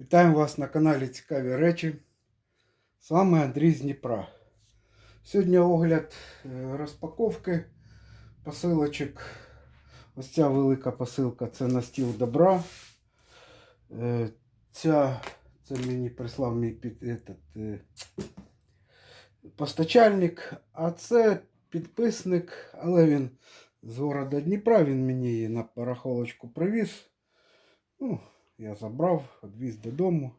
Вітаємо вас на каналі Цікаві речі. З вами Андрій з Дніпра. Сьогодні огляд е, розпаковки посилочок. Ось ця велика посилка це на стіл добра. Е, Ця це мені прислав мій під, этот, е, постачальник, а це підписник, але він з города Дніпра, він мені її на барахолочку привіз. Ну, я забрав, відвіз додому.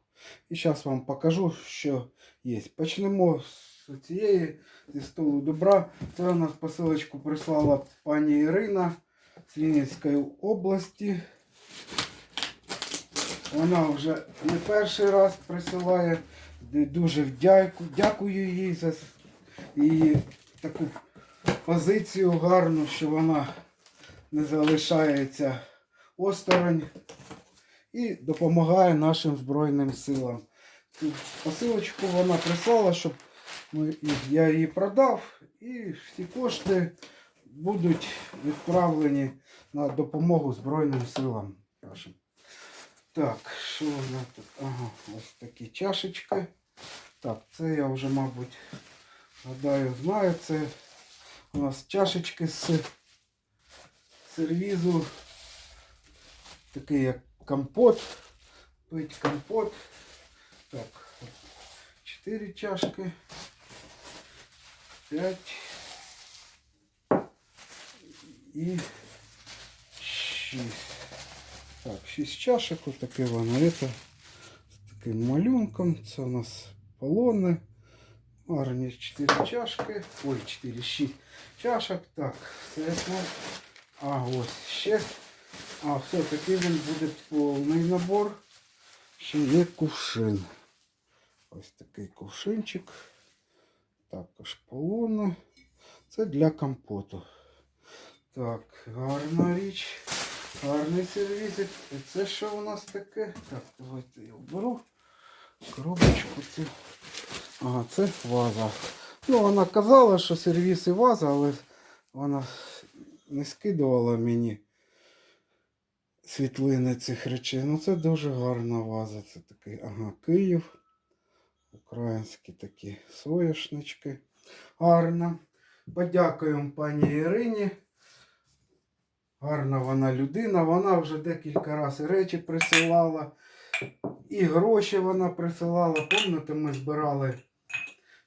І зараз вам покажу, що є. Почнемо з цієї зі столу добра. Це у нас посилочку прислала пані Ірина з Вінницької області. Вона вже не перший раз присилає. Дуже вдяку, дякую їй за її таку позицію гарну, що вона не залишається осторонь і допомагає нашим Збройним силам. Цю посилочку вона прислала, щоб ми, я її продав, і всі кошти будуть відправлені на допомогу Збройним силам нашим. Так, що нас тут? Ага, ось такі чашечки. Так, це я вже, мабуть, гадаю, знаю. Це у нас чашечки з сервізу. Такий як компот. Пить компот. Так, чотири чашки. П'ять. І шість. Так, 6 чашек, вот таке воно. Это з таким малюнком. Це у нас полони. Гарні 4 чашки. Ой, 4, 6 чашок. Так, це. А, ось ще. А, все, такий він буде повний набор. Ще є кувшин. Ось такий кувшинчик. Також полони. Це для компоту. Так, гарна річ. Гарний сервізик. І це що у нас таке? Так, давайте я вберу. Коробочку цю. Ага, це ваза. Ну, вона казала, що сервіс і ваза, але вона не скидувала мені світлини цих речей. Ну це дуже гарна ваза. Це такий, ага, Київ. Українські такі соняшнички. Гарно. Подякуємо пані Ірині. Гарна вона людина. Вона вже декілька разів речі присилала. І гроші вона присилала. Пам'ятаєте, ми збирали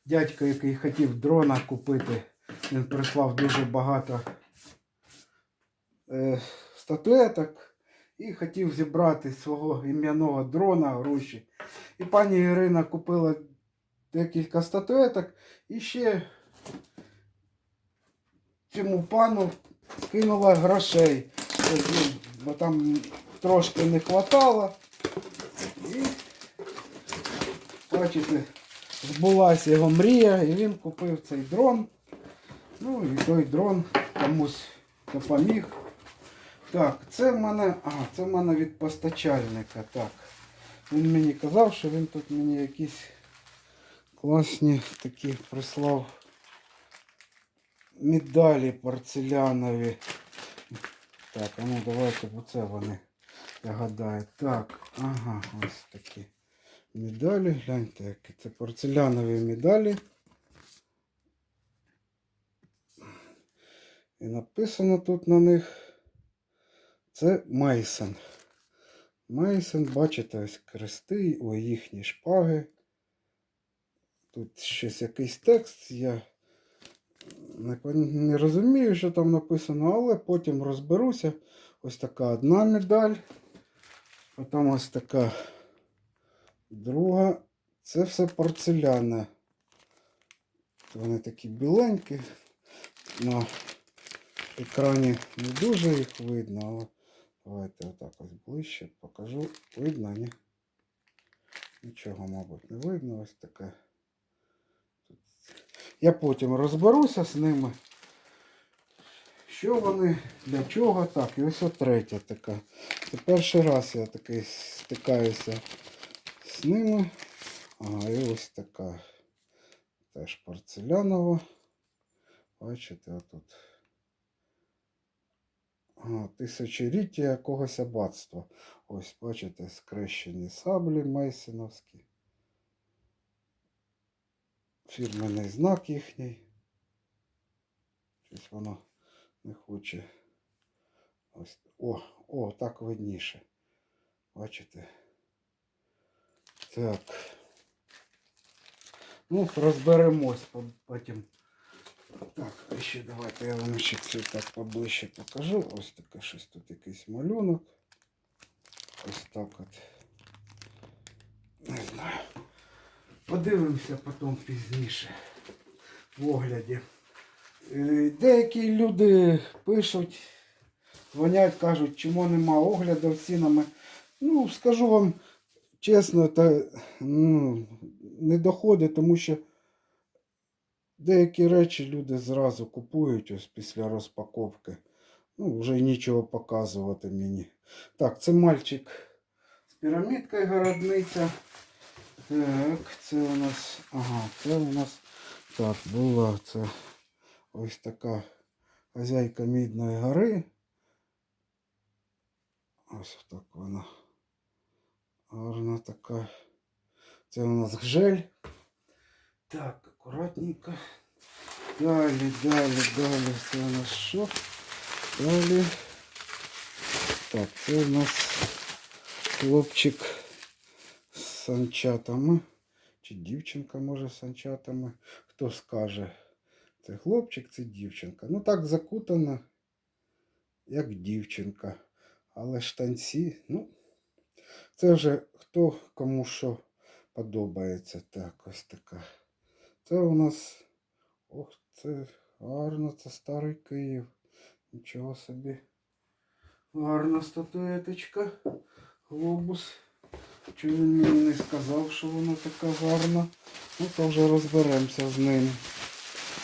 дядька, який хотів дрона купити. Він прислав дуже багато е, статуеток і хотів зібрати свого ім'яного дрона гроші. І пані Ірина купила декілька статуеток і ще цьому пану кинула грошей, бо там трошки не хватало. І бачите, збулася його мрія, і він купив цей дрон. Ну і той дрон комусь допоміг. Так, це в мене. А, це в мене від постачальника. Так. Він мені казав, що він тут мені якісь класні такі прислав медалі порцелянові. Так, а ну давайте оце вони. Я гадаю. Так, ага, ось такі медалі. Гляньте, які це порцелянові медалі. І написано тут на них. Це Мейсон. Мейсон, бачите, ось крести, ой, їхні шпаги. Тут щось якийсь текст. Я не, не розумію, що там написано, але потім розберуся. Ось така одна медаль. Потім ось така друга. Це все порцеляне. Вони такі біленькі. На екрані не дуже їх видно, але давайте отак ось ближче покажу. Видно, ні? Нічого, мабуть, не видно. Ось таке. Я потім розберуся з ними. Що вони, для чого так. І ось третя така. Це перший раз я такий стикаюся з ними. Ага, і ось така. Теж порцелянова. Бачите, отут. Ага, тисячоліття якогось аббатства. Ось, бачите, скрещені саблі мейсоновські. Фірменний знак їхній. Щось воно не хоче. Ось. О, о, так видніше. Бачите? Так. Ну, розберемось по- потім. Так, ще давайте я вам ще це так поближче покажу. Ось таке щось тут якийсь малюнок. Ось так от. Не знаю. Подивимося потім пізніше в огляді. Е, Деякі люди пишуть, дзвонять, кажуть, чому нема огляду цінами. Ну, скажу вам чесно, та, ну, не доходить, тому що деякі речі люди зразу купують ось після розпаковки. Ну, вже нічого показувати мені. Так, це мальчик з пірамідкою городниця. Так, це у нас. Ага, це у нас. Так, була це ось така хазяйка Мідної гори. Ось так вона. Гарна така. Це у нас гжель. Так, акуратненько. Далі, далі, далі. Це у нас що? Далі. Так, це у нас хлопчик з санчатами. Чи дівчинка може з санчатами. Хто скаже, це хлопчик, це дівчинка. Ну так закутана, як дівчинка. Але штанці, ну, це вже хто кому що подобається. Так, ось така. Це у нас. Ох, це гарно, це старий Київ. Нічого собі. Гарна статуеточка. Глобус. Чи він мені не сказав, що вона така гарна. Ну, то вже розберемося з ним.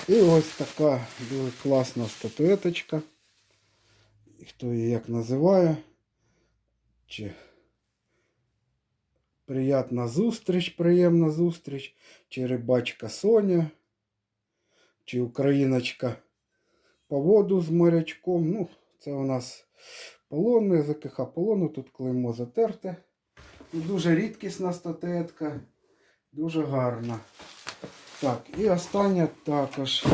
І ось така дуже класна статуеточка. Хто її як називає. Чи приятна зустріч, приємна зустріч. Чи рибачка Соня. Чи україночка по воду з морячком. Ну, це у нас полони, ЗКХ полону, тут клеймо затерте. Ну, Дуже рідкісна статуетка, дуже гарна. Так, і остання також.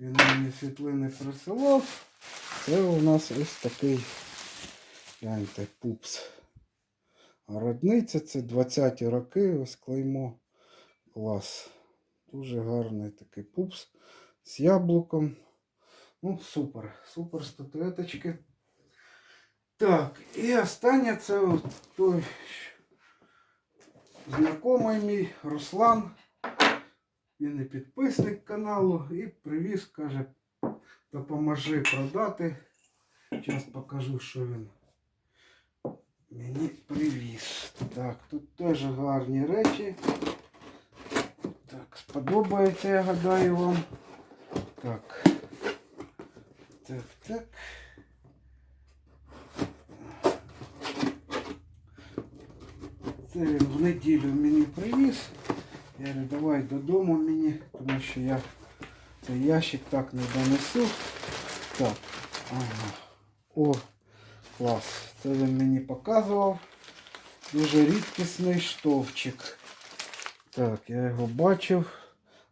Він мені світлини присилав. Це у нас ось такий гляньте, пупс. Городниця, це 20-ті роки, ось клеймо. Клас. Дуже гарний такий пупс з яблуком. Ну, супер, супер статуеточки. Так, і останнє це от той знайомий мій Руслан. Він і підписник каналу і привіз, каже, допоможи продати. Зараз покажу, що він мені привіз. Так, тут теж гарні речі. Так, сподобається, я гадаю вам. Так. Так, так. Це він в неділю мені привіз. Я говорю, давай додому мені, тому що я цей ящик так не донесу. Так, ага. О, клас. Це він мені показував. Дуже рідкісний штовчик. Так, я його бачив.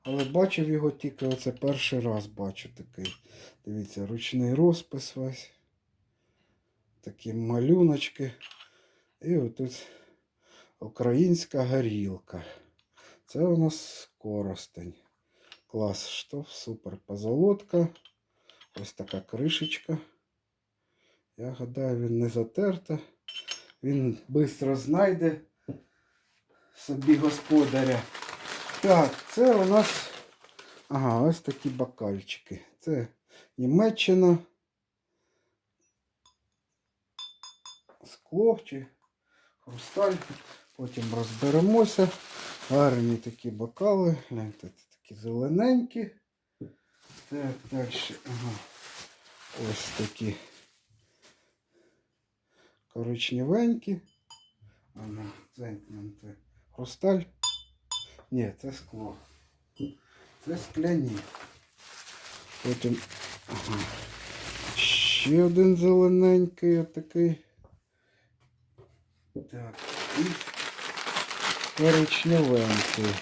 Але бачив його тільки оце перший раз бачу такий. Дивіться, ручний розпис весь. Такі малюночки. І отут українська горілка. Це у нас коростень. Клас штоф, супер позолотка. Ось така кришечка. Я гадаю, він не затерта. Він швидко знайде собі господаря. Так, це у нас. Ага, ось такі бокальчики. Це Німеччина. Скло чи хрусталь. Потім розберемося. Гарні такі бокали. Гляньте, такі зелененькі. Так, далі. Ага. Ось такі коричневенькі. Це, це хрусталь. Ні, це скло. Це скляні. Потім ага. ще один зелененький отакий. Так, і коричневенький.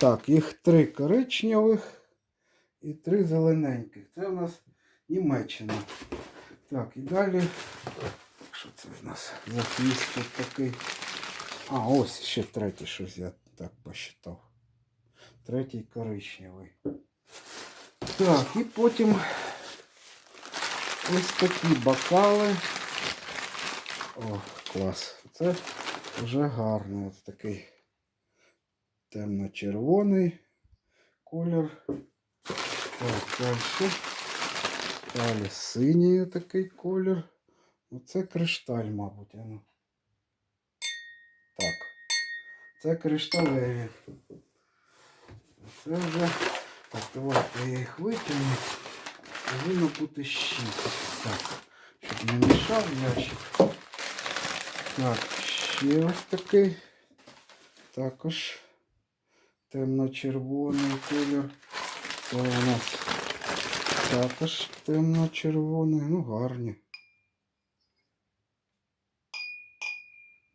Так, їх три коричневих і три зелененьких. Це у нас Німеччина. Так, і далі. Що це в нас за хвіст такий? А, ось ще третій щось я так посчитав. Третій коричневий. Так, і потім ось такі бокали. О, клас. Це вже гарно. Ось такий темно-червоний колір. Так, далі. Далі синій такий колір. Ну, це кришталь, мабуть. а ну. Так. Це кришталеві. Це вже. Так, давайте я їх витягну. Повинно бути 6. Так. Щоб не мішав ящик. Так, ще ось такий. Також темно-червоний колір. Це у нас також темно-червоний. Ну, гарні.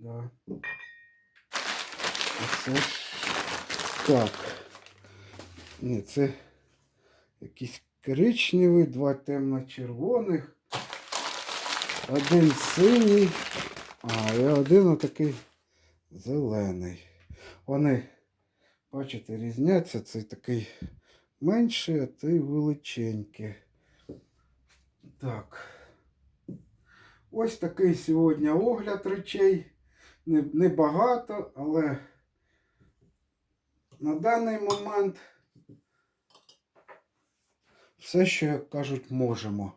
Да. Оце ж так. Ні, це якийсь коричневий, два темно-червоних, один синій, а і один отакий зелений. Вони, бачите, різняться. Це такий менший, а той величенький. Так. Ось такий сьогодні огляд речей. Не- Небагато, але на даний момент все, що, як кажуть, можемо.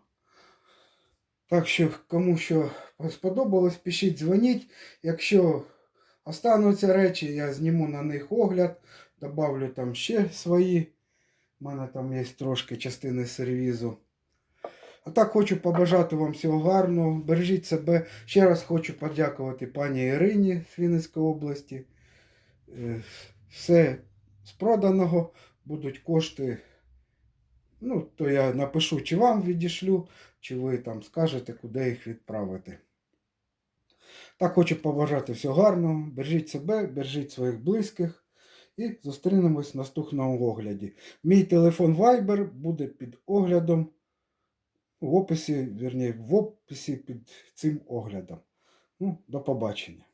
Так що, кому що сподобалось, пишіть, дзвоніть. Якщо остануться речі, я зніму на них огляд, добавлю там ще свої. У мене там є трошки частини сервізу. А так хочу побажати вам всього гарного. Бережіть себе. Ще раз хочу подякувати пані Ірині з Вінницької області. Е, Все з проданого будуть кошти. Ну, то я напишу, чи вам відішлю, чи ви там скажете, куди їх відправити. Так хочу побажати всього гарного. Бережіть себе, бережіть своїх близьких. І зустрінемось в наступному огляді. Мій телефон Viber буде під оглядом в описі, вірні, в описі під цим оглядом. Ну, до побачення.